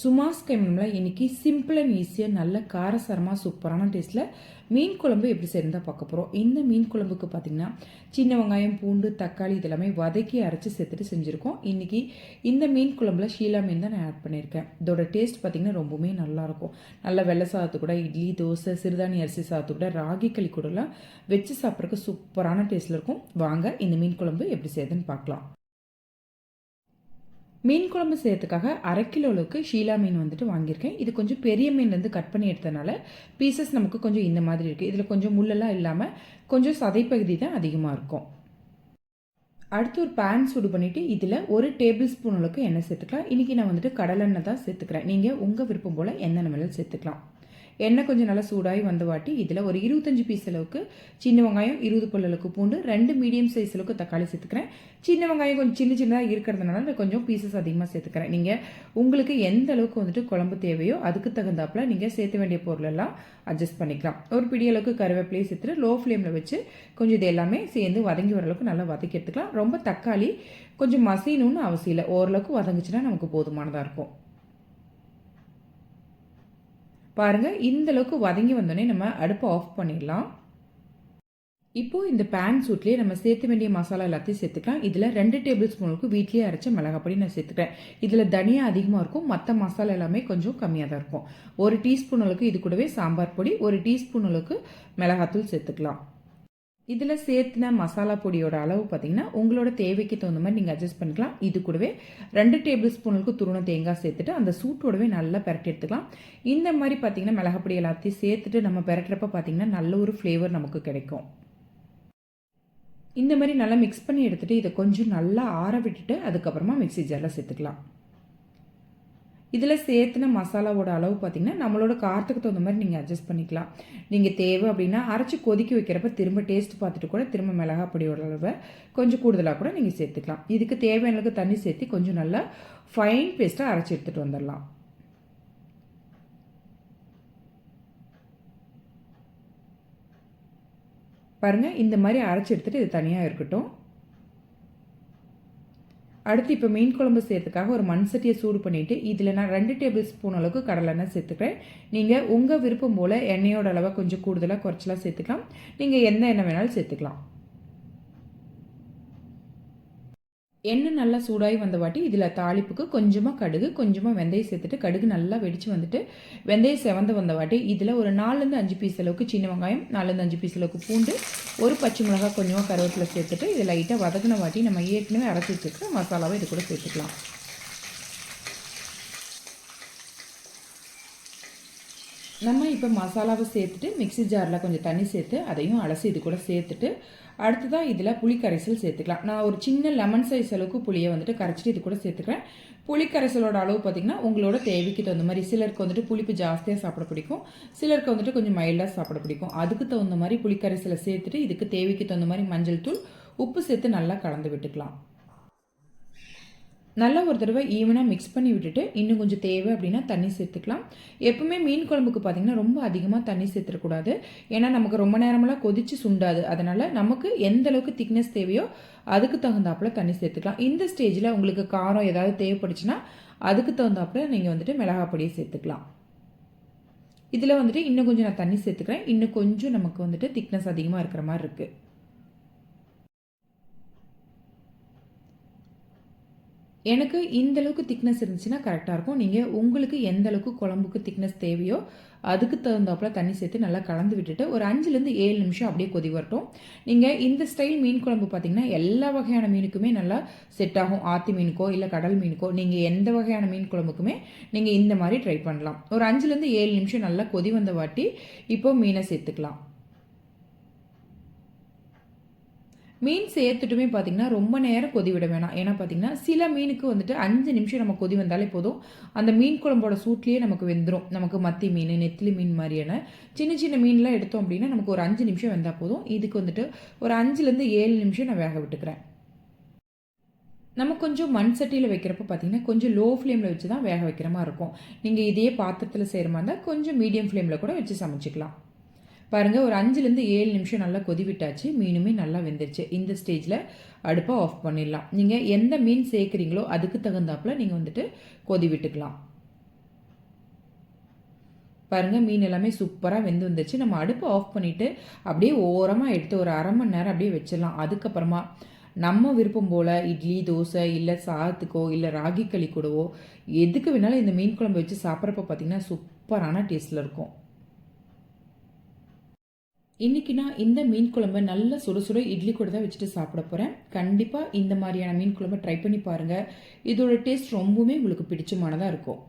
சுமாஸ் கைமனில் இன்னைக்கு simple and ஈஸியாக நல்ல காரசாரமாக சூப்பரான டேஸ்ட்டில் மீன் குழம்பு எப்படி செய்யறதா பார்க்க போகிறோம் இந்த மீன் குழம்புக்கு பார்த்தீங்கன்னா சின்ன வெங்காயம் பூண்டு தக்காளி இதெல்லாமே வதக்கி அரைச்சி சேர்த்துட்டு செஞ்சுருக்கோம். இன்றைக்கி இந்த மீன் குழம்புல ஷீலா மீன் தான் நான் ஆட் பண்ணியிருக்கேன். இதோட டேஸ்ட் பார்த்திங்கன்னா ரொம்பவுமே நல்லாயிருக்கும் நல்ல வெள்ளை சாதத்து கூட இட்லி தோசை சிறுதானி அரிசி சாதத்து கூட ராகி களி கூடலாம் வச்சு சாப்பிட்றதுக்கு சூப்பரான டேஸ்ட்டில் இருக்கும். வாங்க இந்த மீன் குழம்பு எப்படி செய்யுதுன்னு பார்க்கலாம். மீன் குழம்பு செய்யறதுக்காக அரை கிலோ அளவுக்கு ஷீலா மீன் வந்துட்டு வாங்கியிருக்கேன். இது கொஞ்சம் பெரிய மீன்லேருந்து கட் பண்ணி எடுத்தனால பீசஸ் நமக்கு கொஞ்சம் இந்த மாதிரி இருக்குது இதில் கொஞ்சம் முள்ளெல்லாம் இல்லாமல் கொஞ்சம் சதைப்பகுதி தான் அதிகமாக இருக்கும். அடுத்து ஒரு பேன் சூடு பண்ணிவிட்டு இதில் ஒரு டேபிள் ஸ்பூன் அளவுக்கு எண்ணெய் சேர்த்துக்கலாம். இன்றைக்கி நான் வந்துட்டு கடலெண்ணெய் தான் சேர்த்துக்கிறேன். நீங்கள் உங்கள் விருப்பம் போல் எண்ணெய் வேணாலும் சேர்த்துக்கலாம். எண்ணெய் கொஞ்சம் நல்லா சூடாகி வந்த வாட்டி இதில் ஒரு இருபத்தஞ்சி பீஸ் அளவுக்கு சின்ன வெங்காயம் இருபது பல் அளவுக்கு பூண்டு ரெண்டு மீடியம் சைஸ் அளவுக்கு தக்காளி சேர்த்துக்கிறேன். சின்ன வெங்காயம் கொஞ்சம் சின்ன சின்னதாக இருக்கிறதுனால நான் கொஞ்சம் பீசஸ் அதிகமாக சேர்த்துக்கிறேன். நீங்கள் உங்களுக்கு எந்த அளவுக்கு வந்துட்டு குழம்பு தேவையோ அதுக்கு தகுந்தாப்பில் நீங்கள் சேர்த்த வேண்டிய பொருளெல்லாம் அட்ஜஸ்ட் பண்ணிக்கலாம். ஒரு பிடி அளவுக்கு கருவேப்பிலையை சேர்த்துட்டு லோ ஃப்ளேமில் வச்சு கொஞ்சம் இது எல்லாமே சேர்ந்து வதங்கி வர அளவுக்கு நல்லா வதக்கி எடுத்துக்கலாம். ரொம்ப தக்காளி கொஞ்சம் மசியணும்னு அவசியம் இல்லை. ஓரளவுக்கு வதங்குச்சுன்னா நமக்கு போதுமானதாக இருக்கும். பாருங்கள் இந்த அளவுக்கு வதங்கி வந்தோடனே நம்ம அடுப்பை ஆஃப் பண்ணிடலாம். இப்போது இந்த பேன் சூட்லேயே நம்ம சேர்த்து வேண்டிய மசாலா எல்லாத்தையும் சேர்த்துக்கலாம். இதில் ரெண்டு டேபிள் ஸ்பூனுக்கு வீட்லேயே அரைச்ச மிளகாப்பொடி நான் சேர்த்துக்கிறேன். இதில் தனியாக அதிகமாக இருக்கும் மற்ற மசாலா எல்லாமே கொஞ்சம் கம்மியாக தான் இருக்கும். ஒரு டீஸ்பூன் அளவுக்கு இது கூடவே சாம்பார் பொடி ஒரு டீஸ்பூன் அளவுக்கு மிளகாத்தூள் சேர்த்துக்கலாம். இதில் சேர்த்துன மசாலா பொடியோட அளவு பார்த்தீங்கன்னா உங்களோட தேவைக்கு தகுந்த மாதிரி நீங்கள் அட்ஜஸ்ட் பண்ணிக்கலாம். இது கூடவே ரெண்டு டேபிள் ஸ்பூனுக்கு துருண தேங்காய் சேர்த்துட்டு அந்த சூட்டோடவே நல்லா பெரட்டி எடுத்துக்கலாம். இந்த மாதிரி பார்த்தீங்கன்னா மிளகாப்பொடி எல்லாத்தையும் சேர்த்துட்டு நம்ம பெரட்டுறப்ப பார்த்தீங்கன்னா நல்ல ஒரு ஃப்ளேவர் நமக்கு கிடைக்கும். இந்த மாதிரி நல்லா மிக்ஸ் பண்ணி எடுத்துகிட்டு இதை கொஞ்சம் நல்லா ஆற விட்டுட்டு அதுக்கப்புறமா மிக்சி ஜாரில் சேர்த்துக்கலாம். இதில் சேர்த்துன மசாலாவோட அளவு பார்த்திங்கன்னா நம்மளோட காரத்துக்கு தகுந்த மாதிரி நீங்கள் அட்ஜஸ்ட் பண்ணிக்கலாம். நீங்கள் தேவை அப்படின்னா அரைச்சி கொதிக்க வைக்கிறப்ப திரும்ப டேஸ்ட் பார்த்துட்டு கூட திரும்ப மிளகா பொடியோட அளவை கொஞ்சம் கூடுதலாக கூட நீங்கள் சேர்த்துக்கலாம். இதுக்கு தேவையான அளவுக்கு தண்ணி சேர்த்து கொஞ்சம் நல்லா ஃபைன் பேஸ்ட்டாக அரைச்சி எடுத்துகிட்டு வந்துடலாம். பாருங்கள் இந்த மாதிரி அரைச்சி எடுத்துகிட்டு இது தனியாக இருக்கட்டும். அடுத்து இப்போ மீன் குழம்பு செய்கிறதுக்காக ஒரு மண் சட்டியை சூடு பண்ணிவிட்டு இதில் நான் ரெண்டு டேபிள் ஸ்பூன் அளவுக்கு கடலெண்ணெய் சேர்த்துக்கிறேன். நீங்கள் உங்கள் விருப்பம் போல் எண்ணெயோட அளவை கொஞ்சம் கூடுதலாக குறைச்சலாக சேர்த்துக்கலாம். நீங்கள் எந்த எண்ணெய் வேணாலும் சேர்த்துக்கலாம். எண்ணெய் நல்லா சூடாகி வந்த வாட்டி இதில் தாளிப்புக்கு கொஞ்சமாக கடுகு கொஞ்சமாக வெந்தயம் சேர்த்துட்டு கடுகு நல்லா வெடித்து வந்துட்டு வெந்தயம் செவந்து வந்த வாட்டி இதில் ஒரு நாலுலேருந்து அஞ்சு பீஸ் அளவுக்கு சின்ன வெங்காயம் நாலுலேருந்து அஞ்சு பீஸ் அளவுக்கு பூண்டு ஒரு பச்சை மிளகாய் கொஞ்சமாக கருவேப்பிலை சேர்த்துட்டு இது லைட்டாக வதக்கின வாட்டி நம்ம ஏற்கனவே அரைச்சி வச்சுருக்க மசாலாவை இது கூட சேர்த்துக்கலாம். நம்ம இப்போ மசாலாவை சேர்த்துட்டு மிக்சி ஜாரில் கொஞ்சம் தண்ணி சேர்த்து அதையும் அலசி இது கூட சேர்த்துட்டு அடுத்ததாக இதில் புளி கரைசல் சேர்த்துக்கலாம். நான் ஒரு சின்ன லெமன் சைஸ் அளவுக்கு புளியை வந்துட்டு கரைச்சிட்டு இது கூட சேர்த்துக்கிறேன். புளி கரைசலோட அளவு பார்த்திங்கன்னா உங்களோட தேவைக்கு தகுந்த மாதிரி. சிலருக்கு வந்துட்டு புளிப்பு ஜாஸ்தியாக சாப்பிட பிடிக்கும். சிலருக்கு வந்துட்டு கொஞ்சம் மைல்டாக சாப்பிட பிடிக்கும். அதுக்கு தகுந்த மாதிரி புளி கரைசலை சேர்த்துட்டு இதுக்கு தேவைக்கு தகுந்த மாதிரி மஞ்சள் தூள் உப்பு சேர்த்து நல்லா கலந்து விட்டுக்கலாம். நல்லா ஒரு தடவை ஈவனாக மிக்ஸ் பண்ணி விட்டுட்டு இன்னும் கொஞ்சம் தேவை அப்படின்னா தண்ணி சேர்த்துக்கலாம். எப்பவுமே மீன் குழம்புக்கு பார்த்திங்கன்னா ரொம்ப அதிகமாக தண்ணி சேர்த்துடக்கூடாது. ஏன்னா நமக்கு ரொம்ப நேரமெல்லாம் கொதித்து சுண்டாது. அதனால் நமக்கு எந்த அளவுக்கு திக்னஸ் தேவையோ அதுக்கு தகுந்தாப்பில் தண்ணி சேர்த்துக்கலாம். இந்த ஸ்டேஜில் உங்களுக்கு காரம் ஏதாவது தேவைப்படுச்சுன்னா அதுக்கு தகுந்தாப்பில் நீங்கள் வந்துட்டு மிளகா பொடியை சேர்த்துக்கலாம். இதில் வந்துட்டு இன்னும் கொஞ்சம் நான் தண்ணி சேர்த்துக்கிறேன். இன்னும் கொஞ்சம் நமக்கு வந்துட்டு திக்னஸ் அதிகமாக இருக்கிற மாதிரி இருக்குது எனக்கு இந்த அளவுக்கு திக்னஸ் இருந்துச்சுன்னா கரெக்டாக இருக்கும். நீங்கள் உங்களுக்கு எந்த அளவுக்கு குழம்புக்கு திக்னஸ் தேவையோ அதுக்கு தகுந்தாப்பில் தண்ணி சேர்த்து நல்லா கலந்து விட்டுட்டு ஒரு அஞ்சுலேருந்து ஏழு நிமிஷம் அப்படியே கொதி வரட்டும். நீங்கள் இந்த ஸ்டைல் மீன் குழம்பு பார்த்தீங்கன்னா எல்லா வகையான மீனுக்குமே நல்லா செட் ஆகும். ஆத்தி மீனுக்கோ இல்லை கடல் மீனுக்கோ நீங்கள் எந்த வகையான மீன் குழம்புக்குமே நீங்கள் இந்த மாதிரி ட்ரை பண்ணலாம். ஒரு அஞ்சுலேருந்து ஏழு நிமிஷம் நல்லா கொதி வந்த வாட்டி இப்போ மீனை சேர்த்துக்கலாம். மீன் சேர்த்துட்டுமே பார்த்திங்கன்னா ரொம்ப நேரம் கொதி விட வேணாம். ஏன்னா பார்த்திங்கன்னா சில மீனுக்கு வந்துட்டு அஞ்சு நிமிஷம் நம்ம கொதி வந்தாலே போதும். அந்த மீன் குழம்போட சூட்லேயே நமக்கு வெந்துடும் நமக்கு மத்தி மீன் நெத்திலி மீன் மாதிரியான சின்ன சின்ன மீன்லாம் எடுத்தோம் அப்படின்னா நமக்கு ஒரு அஞ்சு நிமிஷம் வெந்தால் போதும். இதுக்கு வந்துட்டு ஒரு அஞ்சுலேருந்து ஏழு நிமிஷம் நான் வேக விட்டுக்கிறேன். நம்ம கொஞ்சம் மண் சட்டியில் வைக்கிறப்ப பார்த்தீங்கன்னா கொஞ்சம் லோ ஃப்ளேமில் வச்சு தான் வேக வைக்கிற மாதிரி இருக்கும். நீங்கள் இதே பாத்திரத்தில் செய்கிற மாதிரி இருந்தால் கொஞ்சம் மீடியம் ஃப்ளேமில் கூட வச்சு சமைச்சிக்கலாம். பாருங்கள் ஒரு அஞ்சுலேருந்து ஏழு நிமிஷம் நல்லா கொதி விட்டாச்சு மீனுமே நல்லா வெந்துருச்சு. இந்த ஸ்டேஜில் அடுப்பை ஆஃப் பண்ணிடலாம். நீங்கள் எந்த மீன் சேர்க்குறீங்களோ அதுக்கு தகுந்தாப்பில் நீங்கள் வந்துட்டு கொதி விட்டுக்கலாம் பாருங்கள் மீன் எல்லாமே சூப்பராக வெந்து வந்துச்சு நம்ம அடுப்பை ஆஃப் பண்ணிவிட்டு அப்படியே ஓரமாக எடுத்து ஒரு அரை மணி நேரம் அப்படியே வச்சிடலாம். அதுக்கப்புறமா நம்ம விருப்பம் போல் இட்லி தோசை இல்லை சாதத்துக்கோ இல்லை ராகி களி கூடவோ எதுக்கு வேணாலும் இந்த மீன் குழம்பு வச்சு சாப்பிட்றப்ப பார்த்தீங்கன்னா சூப்பரான டேஸ்ட்டில் இருக்கும். இன்றைக்கி நான் இந்த மீன் குழம்பு நல்ல சுட சுட இட்லி கூட தான் வச்சுட்டு சாப்பிட போகிறேன் கண்டிப்பாக இந்த மாதிரியான மீன் குழம்பு ட்ரை பண்ணி பாருங்கள் இதோட டேஸ்ட் ரொம்பவுமே உங்களுக்கு பிடிச்சமானதாக இருக்கும்.